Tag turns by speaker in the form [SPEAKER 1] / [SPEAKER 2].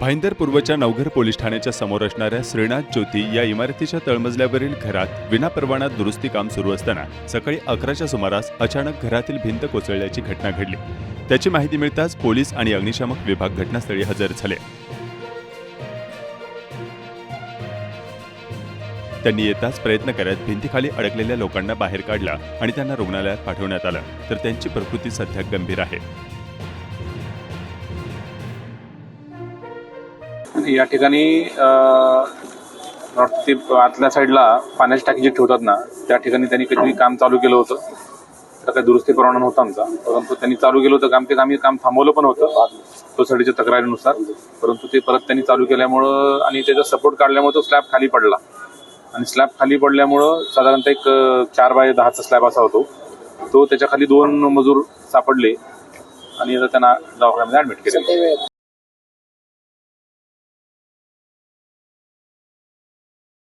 [SPEAKER 1] Bhayandar पूर्वच्या Navghar police ठाण्याच्या समोर असणाऱ्या श्रीनाथ ज्योती या इमारतीच्या तळमजल्यावरील घरात विनापरवाना दुरुस्ती काम सुरू असताना सकाळी अकराच्या सुमारास अचानक घरातील भिंत कोसळल्याची घटना घडली. त्याची माहिती मिळताच पोलीस आणि अग्निशामक विभाग घटनास्थळी हजर झाले. त्यांनी येताच प्रयत्न करत भिंतीखाली अडकलेल्या लोकांना बाहेर काढला आणि त्यांना रुग्णालयात पाठवण्यात आलं. तर त्यांची प्रकृती सध्या गंभीर आहे.
[SPEAKER 2] या ठिकाणी नॉर्थ ते आतल्या साईडला पाण्याची टाकी जी ठेवतात ना त्या ठिकाणी त्यांनी काहीतरी काम चालू केलं होतं. तर काही दुरुस्ती परवाना नव्हता आमचा. परंतु त्यांनी चालू केलं होतं काम. ते आम्ही काम थांबवलं पण होतं सोसायटीच्या तक्रारीनुसार. परंतु ते परत त्यांनी चालू केल्यामुळं आणि त्याचा सपोर्ट काढल्यामुळे तो स्लॅब खाली पडला. आणि स्लॅब खाली पडल्यामुळं साधारणतः एक चार बाय दहाचा स्लॅब असा होतो. तो त्याच्याखाली दोन मजूर सापडले आणि आता त्यांना दवाखान्यामध्ये ॲडमिट केले.